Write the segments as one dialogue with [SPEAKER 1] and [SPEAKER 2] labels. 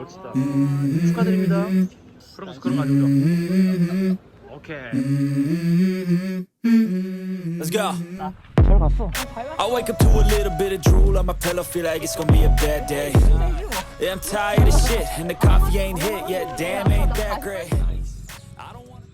[SPEAKER 1] 멋지다. 축하드립니다. 그럼 그런 거 가져오죠. 오케이.
[SPEAKER 2] Let's go.
[SPEAKER 1] 잘 갔어.
[SPEAKER 2] I wake up to a little bit of drool on my pillow, feel like it's gonna be a bad day. Yeah, I'm tired of shit, and the coffee ain't hit yet. Damn, ain't that great. I don't wanna.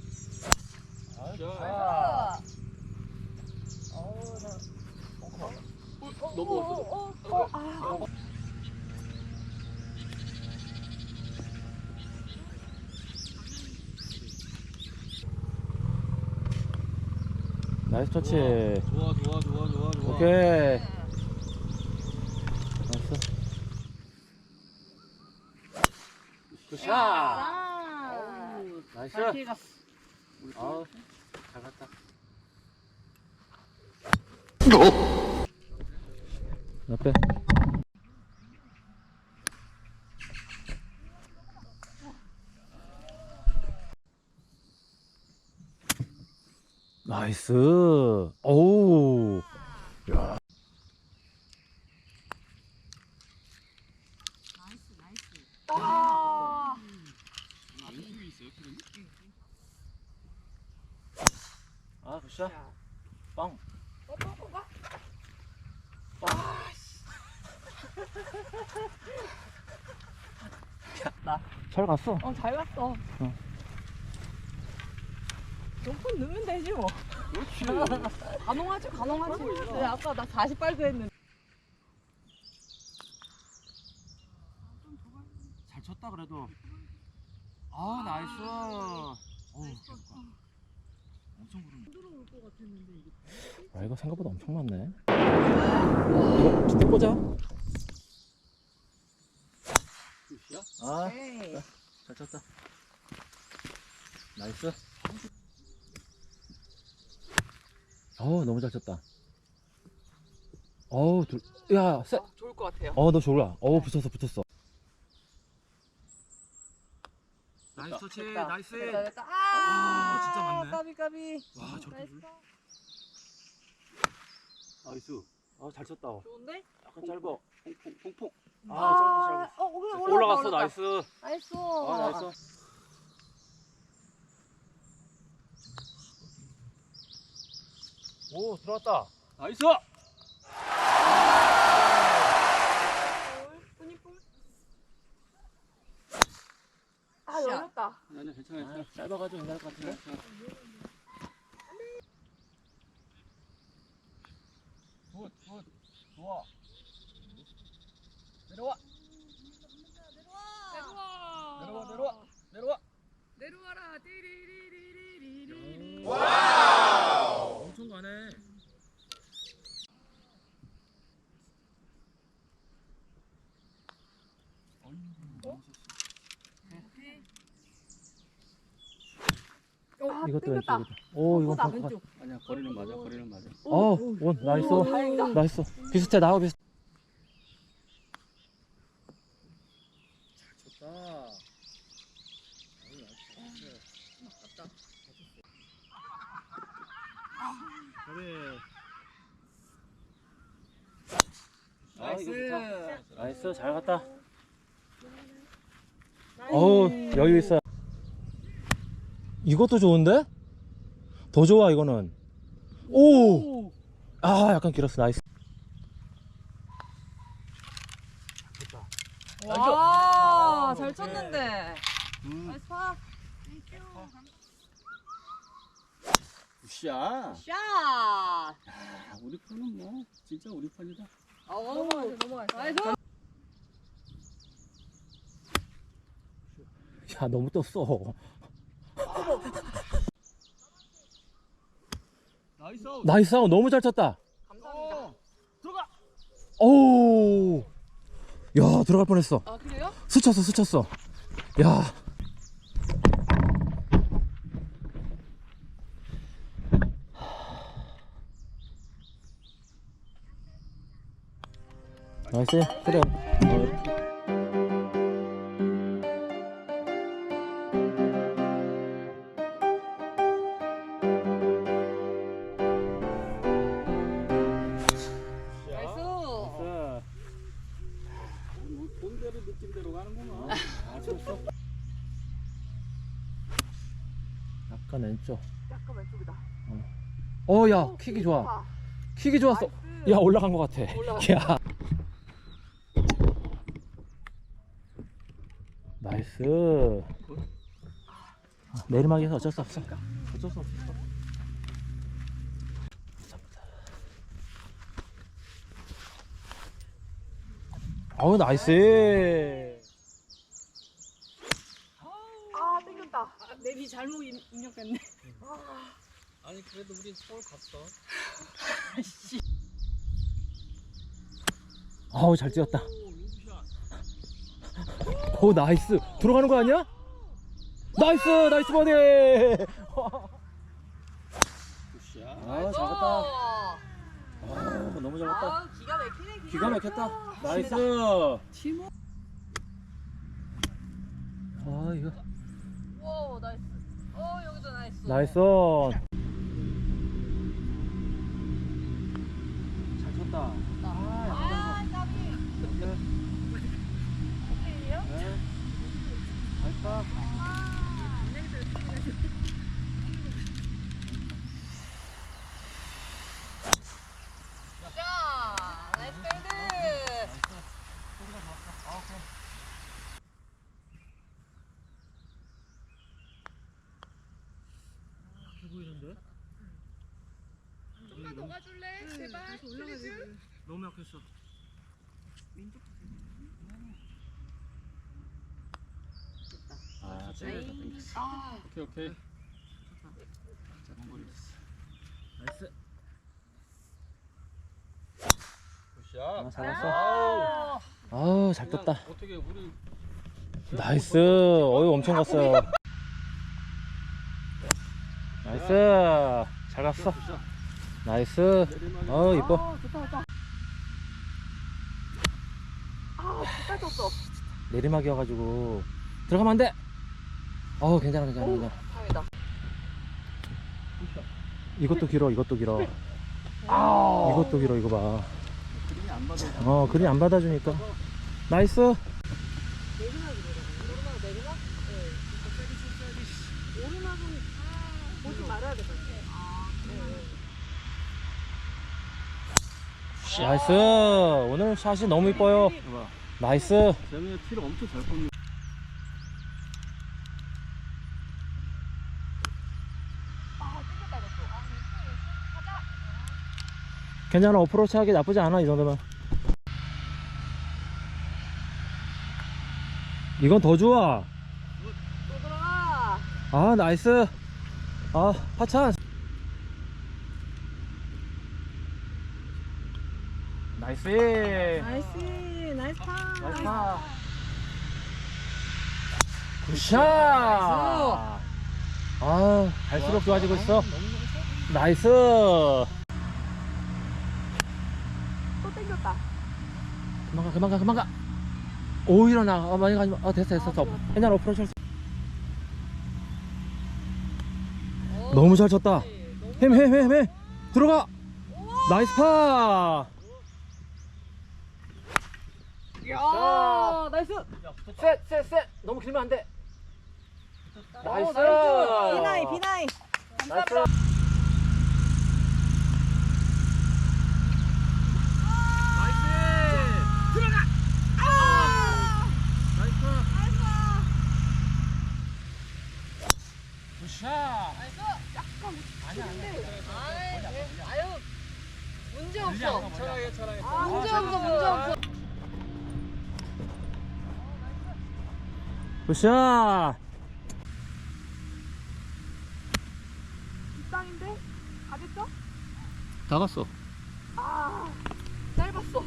[SPEAKER 1] 나이스 터치.
[SPEAKER 3] 좋아 좋아 좋아 좋아 좋아
[SPEAKER 1] 오케이. 나이스. 굿샷.
[SPEAKER 4] 아,
[SPEAKER 1] 나이스.
[SPEAKER 4] 잘 피해갔어.
[SPEAKER 1] 아우, 잘 갔다. 나이스. 오우.
[SPEAKER 4] 아,
[SPEAKER 1] 아, 굿샷. 빵. 잘 갔어.
[SPEAKER 4] 어, 잘 갔어.
[SPEAKER 1] 어.
[SPEAKER 4] 용돈 넣으면 되지 뭐. 가능하지, 가능하지. 근데 아까 나 48도 했는데.
[SPEAKER 1] 잘 쳤다 그래도. 아, 나이스. 어우, 엄청 부르네. 아, 이거 생각보다 엄청 많네. 이거 밑에 꽂아. 아,
[SPEAKER 4] 에이.
[SPEAKER 1] 잘 쳤다. 나이스. 어우, 너무 잘 쳤다. 어우, 둘, 야, 세.
[SPEAKER 4] 어, 좋을 것 같아요.
[SPEAKER 1] 어, 너 좋아. 어, 붙었어, 붙었어. 나이스 터치,
[SPEAKER 4] 됐다.
[SPEAKER 1] 나이스.
[SPEAKER 4] 됐다, 됐다. 아,
[SPEAKER 1] 아, 진짜 맞네.
[SPEAKER 4] 까비, 까비.
[SPEAKER 1] 와, 저렇게
[SPEAKER 4] 나이스.
[SPEAKER 1] 물. 나이스. 아, 잘 쳤다.
[SPEAKER 4] 좋은데?
[SPEAKER 1] 약간 짧아. 퐁퐁, 퐁퐁. 아,
[SPEAKER 4] 아,
[SPEAKER 1] 어,
[SPEAKER 4] 그래,
[SPEAKER 1] 짧았어.
[SPEAKER 4] 올라갔다,
[SPEAKER 1] 올라갔어,
[SPEAKER 4] 올라갔다.
[SPEAKER 1] 나이스.
[SPEAKER 4] 나이스.
[SPEAKER 1] 아, 나이스. 오, 들어왔다.
[SPEAKER 3] 나이스.
[SPEAKER 4] 아, 열렸다.
[SPEAKER 3] 아니야 괜찮아
[SPEAKER 1] 아,
[SPEAKER 3] 괜찮아
[SPEAKER 1] 짧아가지고 괜찮을 것 같은데?
[SPEAKER 3] 굿굿 좋아 내려와
[SPEAKER 4] 내려와.
[SPEAKER 3] 내려와 내려와 내려와
[SPEAKER 4] 내려와라. 띠리리리리리리.
[SPEAKER 1] 엄청 가네.
[SPEAKER 4] 아,
[SPEAKER 1] 이것도
[SPEAKER 4] 땡겼다.
[SPEAKER 1] 왼쪽이다. 오, 이건
[SPEAKER 4] 나
[SPEAKER 1] 방-
[SPEAKER 4] 왼쪽.
[SPEAKER 3] 아니야 거리는 맞아 거리는 맞아
[SPEAKER 1] 어, 원, 나이스.
[SPEAKER 4] 오, 다행이다.
[SPEAKER 1] 나이스. 비슷해, 나하고 비슷.
[SPEAKER 3] 좋다
[SPEAKER 1] 그래.
[SPEAKER 3] 나이스
[SPEAKER 1] 나이스, 잘 갔다. 어우, 여유 있어. 이것도 좋은데? 더 좋아, 이거는. 오! 아, 약간 길었어, 나이스.
[SPEAKER 4] 와, 잘 쳤는데.
[SPEAKER 3] 음
[SPEAKER 4] 나이스 파.
[SPEAKER 3] 굿샷
[SPEAKER 4] 샷.
[SPEAKER 3] 아, 우리 편은 뭐 진짜 우리 편이다
[SPEAKER 4] 어, 넘어가죠, 넘어가죠. 나이스.
[SPEAKER 1] 야, 너무 떴어.
[SPEAKER 3] 나이스
[SPEAKER 1] 하고 너무 잘 쳤다.
[SPEAKER 4] 감사합니다.
[SPEAKER 3] 들어가
[SPEAKER 1] 오! 야, 들어갈 뻔했어.
[SPEAKER 4] 아, 그래요?
[SPEAKER 1] 스쳤어, 스쳤어. 야. 나이스, 그래. 어, 왼쪽.
[SPEAKER 4] 약간 왼쪽이다.
[SPEAKER 1] 어, 야,
[SPEAKER 4] 오,
[SPEAKER 1] 킥이 좋아.
[SPEAKER 4] 좋다.
[SPEAKER 1] 킥이 좋았어.
[SPEAKER 4] 나이스.
[SPEAKER 1] 야, 올라간 것 같아.
[SPEAKER 4] 올라갔어.
[SPEAKER 1] 야. 나이스. 아, 내리막에서 어쩔 수 없어. 어쩔 수 없어. 어우, 나이스.
[SPEAKER 4] 아 땡겼다.
[SPEAKER 5] 내비 잘못 입- 입력됐네.
[SPEAKER 3] 아니 그래도 우린 서울 갔어.
[SPEAKER 1] 어우, 잘 뛰었다.
[SPEAKER 3] 오
[SPEAKER 1] 나이스. 들어가는 거 아니야? 나이스, 나이스 버디.
[SPEAKER 3] 굿샷.
[SPEAKER 1] 아, 잘했다.
[SPEAKER 4] 어.
[SPEAKER 1] 아, 너무 잘했다.
[SPEAKER 4] 아 기가 막히네. 기가,
[SPEAKER 1] 기가 막혔다. 나이스.
[SPEAKER 5] 팀워
[SPEAKER 1] 아, 이거.
[SPEAKER 4] 오 나이스. 어 여기도 나이스.
[SPEAKER 1] 나이스. 잘 쳤다.
[SPEAKER 4] 아 까비. 오케이요?
[SPEAKER 1] 잘했다.
[SPEAKER 4] 자 나이스 필드. 좀만 더 가줄래? 제발. 플리즈.
[SPEAKER 3] 너무 약했어.
[SPEAKER 1] 아,
[SPEAKER 4] 아
[SPEAKER 3] 오케이 오케이.
[SPEAKER 1] 나이스.
[SPEAKER 3] 굿샷.
[SPEAKER 1] 아, 잘했어.
[SPEAKER 4] 아.
[SPEAKER 1] 아우, 잘 떴다.
[SPEAKER 3] 어떻게 우리
[SPEAKER 1] 나이스. 어이, 엄청 갔어. 나이스. 잘 갔어. 나이스. 어, 이뻐.
[SPEAKER 4] 진짜 졌어.
[SPEAKER 1] 내리막이어가지고. 들어가면 안 돼. 어우, 괜찮아, 괜찮아,
[SPEAKER 4] 오
[SPEAKER 1] 괜찮아.
[SPEAKER 4] 다행이다.
[SPEAKER 1] 이것도 길어, 이것도 길어.
[SPEAKER 4] 아
[SPEAKER 1] 이것도 길어, 이거 봐.
[SPEAKER 3] 그림이 안 받아.
[SPEAKER 1] 어, 그림 안 받아주니까. 나이스.
[SPEAKER 4] 내리막? 네. 오르막은 보지 말아야겠다. 아 네.
[SPEAKER 1] 나이스. 오늘 샷이 너무 이뻐요. 나이스.
[SPEAKER 3] 재민이 티를 엄청 잘
[SPEAKER 4] 가자.
[SPEAKER 1] 괜찮아. 어프로치 하기 나쁘지 않아, 이 정도면. 이건 더 좋아. 아, 나이스. 아, 파찬. 나이스.
[SPEAKER 5] 나이스 나이스 파.
[SPEAKER 1] 나이스 파. 굿샷. 아, 갈수록 좋아지고 있어. 나이스.
[SPEAKER 4] 또 땡겼다.
[SPEAKER 1] 그만 가, 그만 가, 그만 가. 오, 일어나. 어, 많이 가지 마. 어, 됐어, 됐어. 됐어. 괜찮아, 어프로치 할 수. 너무 잘 쳤다. 햄, 햄, 햄, 햄. 들어가. 나이스 파.
[SPEAKER 4] 야 나이스.
[SPEAKER 1] 셋, 셋, 셋. 너무 길면 안 돼. 나이스.
[SPEAKER 5] 비나이 비나이.
[SPEAKER 1] 나이스.
[SPEAKER 4] 아이, 네. 아유 문제 없어.
[SPEAKER 3] 차라리 차라리.
[SPEAKER 4] 문제 없어 문제 없어.
[SPEAKER 1] 굿샷.
[SPEAKER 4] 뒷땅인데 가겠죠?
[SPEAKER 1] 다 갔어.
[SPEAKER 4] 아 짧았어.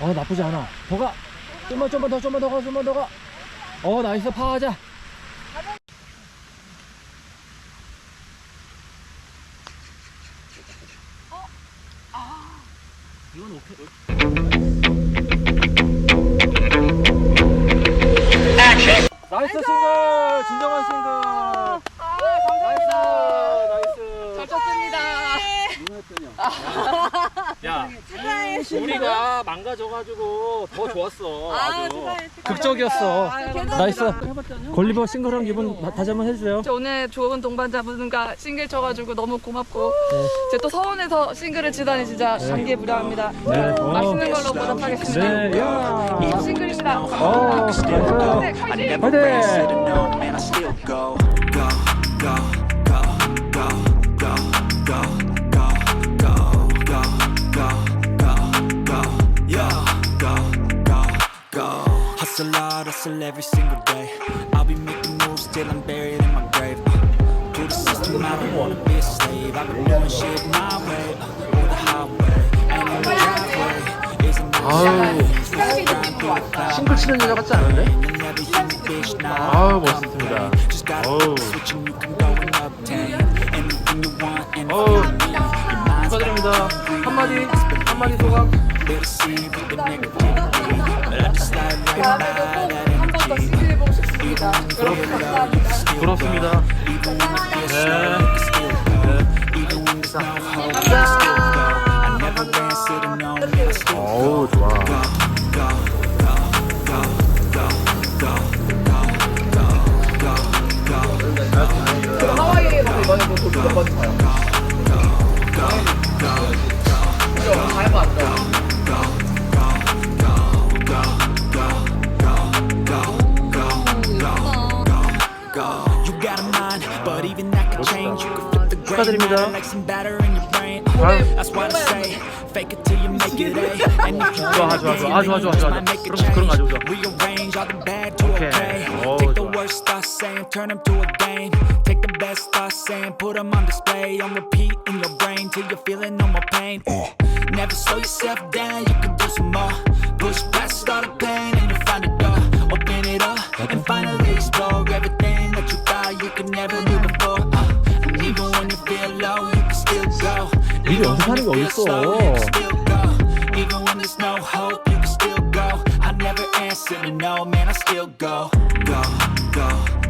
[SPEAKER 1] 어, 나쁘지 않아. 더 가. 좀만, 좀만 더, 좀만 더 가, 좀만 더 가. 어, 나이스 파하자.
[SPEAKER 3] 이건 오케이.
[SPEAKER 1] 나이스 싱글! 진정한 싱글!
[SPEAKER 4] 아
[SPEAKER 1] 나이스!
[SPEAKER 4] 감사합니다.
[SPEAKER 1] 나이스!
[SPEAKER 4] 잘 쳤습니다.
[SPEAKER 3] 누가 했더냐.
[SPEAKER 1] 야,
[SPEAKER 5] 하나의 신.
[SPEAKER 3] 우리가 망가져가지고 더 좋았어.
[SPEAKER 4] 아,
[SPEAKER 3] 아주.
[SPEAKER 4] 세상에.
[SPEAKER 1] 극적이었어.
[SPEAKER 4] 아유,
[SPEAKER 1] 나이스. 걸리버 싱글한 기분 다- 다시 한번 해주세요.
[SPEAKER 4] 저 오늘 좋은 동반자분과 싱글 쳐가지고 너무 고맙고
[SPEAKER 1] 네.
[SPEAKER 4] 제가 또 서원에서 싱글을 치다니 진짜 감개무량합니다.
[SPEAKER 1] 네. 어.
[SPEAKER 4] 맛있는 걸로 보답하겠습니다.
[SPEAKER 1] 네, 야.
[SPEAKER 4] 이 싱글입니다.
[SPEAKER 1] 어.
[SPEAKER 4] 네, 화이팅!
[SPEAKER 2] Never
[SPEAKER 1] 화이팅!
[SPEAKER 2] ran, should've known, man, I still go, go, go, Hustle hard, hustle every single day. I'll be making moves till I'm buried in my grave. Uh, To the system, I don't wanna be a slave. I've been doing shit my way, uh, or the highway, and on the driveway. Isn't
[SPEAKER 1] 싱글 치는 여자 같지 않은데?
[SPEAKER 2] 아우
[SPEAKER 1] 멋있습니다.
[SPEAKER 2] 어우.
[SPEAKER 1] 어우, 축하드립니다. 한마디, 한마디 소감.
[SPEAKER 4] 다음에도 꼭한번더 싱글 해보고 싶습니다. 감사합니다.
[SPEAKER 1] 어우, 좋아.
[SPEAKER 4] 하와이에서 이번에 뭐 도쿄 한번 가요.
[SPEAKER 2] brain. That's why I say, fake it till you make it A. And if you
[SPEAKER 1] 좋아, 좋아, 좋아. 아, 좋아, 좋아, 좋아.
[SPEAKER 2] might make a
[SPEAKER 1] 그런 거, 그런 거 아주 좋아.
[SPEAKER 2] Rearrange all the bad to
[SPEAKER 1] 오케이.
[SPEAKER 2] okay.
[SPEAKER 1] 오,
[SPEAKER 2] Take the
[SPEAKER 1] 좋아.
[SPEAKER 2] worst thoughts saying, turn them to a game. Take the best thoughts saying, put them on display. On repeat in your brain till you're feeling no more pain. Never slow yourself down, you can do some more. Push past all the pain and you'll find a door. Open it up and finally explore everything
[SPEAKER 1] 연습하는 게 어딨어.
[SPEAKER 2] No man, I still go, go, go.